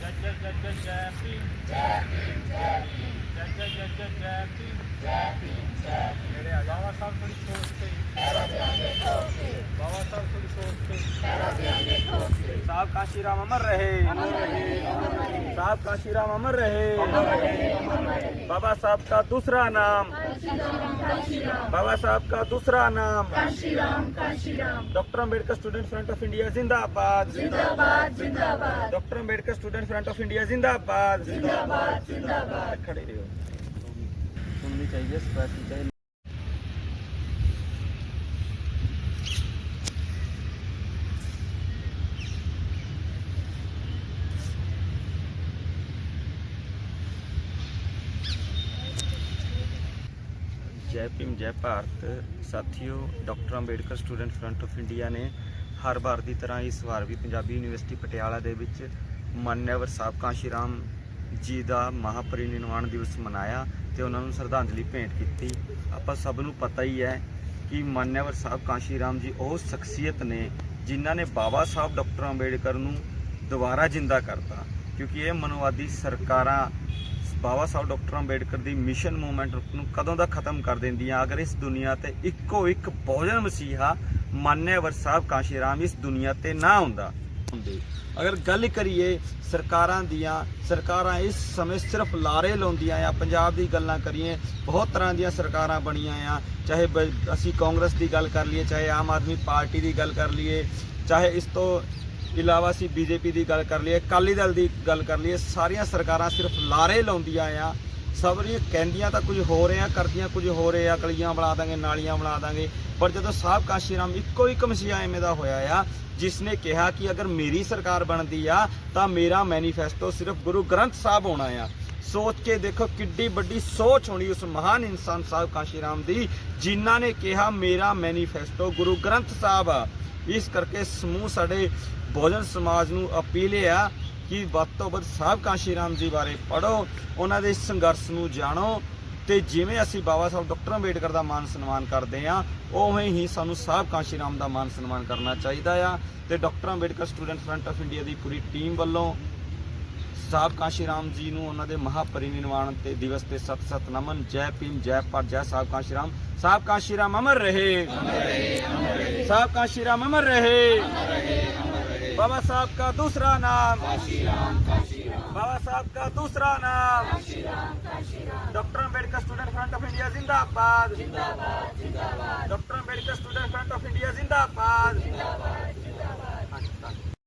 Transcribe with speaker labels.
Speaker 1: ਜੈ ਜੈ ਜੈ ਜੈ ਜੈ ਭੀਮ ਜੈ साहब काशीराम अमर रहे साहब काशीराम अमर रहे बाबा साहब का दूसरा नाम बाबा साहब का दूसरा नाम doctor Ambedkar student front of India जिंदाबाद doctor Ambedkar student front of India जिंदाबाद खड़े रहो सुननी चाहिए ਜੈ ਭੀਮ, ਜੈ ਭਾਰਤ। ਸਾਥੀਓ, doctor Ambedkar student front of India ਨੇ ਹਰ ਵਾਰ ਦੀ ਤਰ੍ਹਾਂ ਇਸ ਵਾਰ ਵੀ ਪੰਜਾਬੀ ਯੂਨੀਵਰਸਿਟੀ ਪਟਿਆਲਾ ਦੇ ਵਿੱਚ ਮਾਨਯਵਰ ਸਾਹਿਬ ਕਾਂਸ਼ੀ ਰਾਮ ਜੀ ਦਾ ਮਹਾਪਰਿਨਿਰਵਾਣ ਦਿਵਸ ਮਨਾਇਆ ਤੇ ਉਹਨਾਂ ਨੂੰ ਸ਼ਰਧਾਂਜਲੀ ਭੇਂਟ ਕੀਤੀ। ਆਪਾਂ ਸਭ ਨੂੰ ਪਤਾ ਹੀ ਹੈ ਕਿ ਮਾਨਯਵਰ ਸਾਹਿਬ ਕਾਂਸ਼ੀ ਰਾਮ ਜੀ ਉਹ ਸ਼ਖਸੀਅਤ ਨੇ ਜਿਨ੍ਹਾਂ ਨੇ ਬਾਬਾ ਸਾਹਿਬ ਡਾਕਟਰ ਅੰਬੇਡਕਰ ਨੂੰ ਦੁਬਾਰਾ ਜ਼ਿੰਦਾ ਕਰਤਾ, ਕਿਉਂਕਿ ਇਹ ਮਨੋਵਾਦੀ ਸਰਕਾਰਾਂ ਬਾਬਾ ਸਾਹਿਬ ਡਾਕਟਰ ਅੰਬੇਡਕਰ ਦੀ ਮਿਸ਼ਨ ਮੂਵਮੈਂਟ ਨੂੰ ਕਦੋਂ ਦਾ ਖਤਮ ਕਰ ਦਿੰਦੀਆਂ? ਅਗਰ ਇਸ ਦੁਨੀਆ ਤੇ ਇੱਕੋ ਇੱਕ ਭੋਜਨ ਮਸੀਹਾ ਮਾਨਿਆਵਰ ਸਾਹਿਬ ਕਾਂਸ਼ੀ ਰਾਮ ਇਸ ਦੁਨੀਆ ਤੇ ਨਾ ਹੁੰਦਾ ਹੁੰਦੇ ਅਗਰ ਗੱਲ ਕਰੀਏ ਸਰਕਾਰਾਂ ਦੀਆਂ, ਸਰਕਾਰਾਂ ਇਸ ਸਮੇਂ ਸਿਰਫ ਲਾਰੇ ਲਾਉਂਦੀਆਂ ਆ, ਪੰਜਾਬ ਦੀ ਗੱਲਾਂ ਕਰੀਏ, ਬਹੁਤ ਤਰ੍ਹਾਂ ਦੀਆਂ ਸਰਕਾਰਾਂ ਬਣੀਆਂ ਆ, ਚਾਹੇ ਬ- ਅਸੀਂ ਕਾਂਗਰਸ ਦੀ ਗੱਲ ਕਰ ਲਈਏ, ਚਾਹੇ ਆਮ ਆਦਮੀ ਪਾਰਟੀ ਦੀ ਗੱਲ ਕਰ ਲਈਏ, ਚਾਹੇ ਇਸ ਤੋਂ ਇਲਾਵਾ ਅਸੀਂ ਬੀਜੇਪੀ ਦੀ ਗੱਲ ਕਰ ਲਈਏ, ਅਕਾਲੀ ਦਲ ਦੀ ਗੱਲ ਕਰ ਲਈਏ, ਸਾਰੀਆਂ ਸਰਕਾਰਾਂ ਸਿਰਫ ਲਾਰੇ ਲਾਉਂਦੀਆਂ ਆ। ਸਭ ਇਹ ਕਹਿੰਦੀਆਂ ਤਾਂ ਕੁਝ ਹੋ ਰਿਹਾ ਕਰਦੀਆਂ ਕੁਝ ਹੋ ਰਿਹਾ ਕਲੀਆਂ ਬਣਾ ਦਾਂਗੇ, ਨਾਲੀਆਂ ਬਣਾ ਦਾਂਗੇ, ਪਰ ਜਦੋਂ ਸਾਹਿਬ ਕਾਸ਼ੀ ਰਾਮ ਇੱਕੋ ਇੱਕ ਮਸੀਹਾ ਐਵੇਂ ਦਾ ਹੋਇਆ ਆ, ਜਿਸ ਨੇ ਕਿਹਾ ਕਿ ਅਗਰ ਮੇਰੀ ਸਰਕਾਰ ਬਣਦੀ ਆ, ਤਾਂ ਮੇਰਾ ਮੈਨੀਫੈਸਟੋ ਸਿਰਫ ਗੁਰੂ ਗ੍ਰੰਥ ਸਾਹਿਬ ਹੋਣਾ ਆ। ਸੋਚ ਕੇ ਦੇਖੋ ਕਿੱਡੀ ਵੱਡੀ ਸੋਚ ਹੋਣੀ ਉਸ ਮਹਾਨ ਇਨਸਾਨ ਸਾਹਿਬ ਕਾਸ਼ੀ ਰਾਮ ਦੀ, ਜਿਨ੍ਹਾਂ ਨੇ ਕਿਹਾ, ਮੇਰਾ ਮੈਨੀਫੈਸਟੋ ਗੁਰੂ ਗ੍ਰੰਥ ਸਾਹਿਬ ਆ। ਇਸ ਕਰਕੇ ਸਮੂਹ ਸਾਡੇ ਬਹੁਜਨ ਸਮਾਜ ਨੂੰ ਅਪੀਲ ਇਹ ਆ ਕਿ ਵੱਧ ਤੋਂ ਵੱਧ ਸਾਹਿਬ ਕਾਂਸ਼ੀ ਰਾਮ ਜੀ ਬਾਰੇ ਪੜੋ ਉਹਨਾਂ ਦੇ ਸੰਘਰਸ਼ ਨੂੰ ਜਾਣੋ ਤੇ ਜਿਵੇਂ ਅਸੀਂ ਬਾਬਾ ਸਾਹਿਬ ਡਾਕਟਰ ਅੰਬੇਡਕਰ ਦਾ ਮਾਨ ਸਨਮਾਨ ਕਰਦੇ ਆ ਉਵੇਂ ਹੀ ਸਾਨੂੰ ਸਾਹਿਬ ਕਾਂਸ਼ੀ ਰਾਮ ਦਾ ਮਾਨ ਸਨਮਾਨ ਕਰਨਾ ਚਾਹੀਦਾ ਆ ਤੇ doctor Ambedkar student front of India ਦੀ ਪੂਰੀ ਟੀਮ ਵੱਲੋਂ ਸਾਹਿਬ ਕਾਂਸ਼ੀ ਰਾਮ ਜੀ ਨੂੰ ਉਹਨਾਂ ਦੇ ਮਹਾਪਰਿਨਿਰਵਾਣ ਤੇ ਦਿਵਸ ਤੇ ਸਤ ਸਤ ਨਮਨ, ਜੈ ਭੀਮ, ਜੈ ਪਰ ਜੈ ਸਾਹਿਬ ਕਾਂਸ਼ੀ ਰਾਮ। ਸਾਹਿਬ ਕਾਂਸ਼ੀ ਰਾਮ ਅਮਰ ਰਹੇ। ਸਾਹਿਬ ਕਾਂਸ਼ੀ ਰਾਮ ਅਮਰ ਰਹੇ। ਬਾਬਾ ਸਾਹਿਬ ਦਾ ਦੂਸਰਾ ਨਾਮ। ਬਾਬਾ ਸਾਹਿਬ ਦਾ ਦੂਸਰਾ ਨਾਮ। Doctor Ambedkar student front of India, ਜ਼ਿੰਦਾਬਾਦ। ਜ਼ਿੰਦਾਬਾਦ ਜ਼ਿੰਦਾਬਾਦ doctor Ambedkar student front of India ਜ਼ਿੰਦਾਬਾਦ ਜ਼ਿੰਦਾਬਾਦ।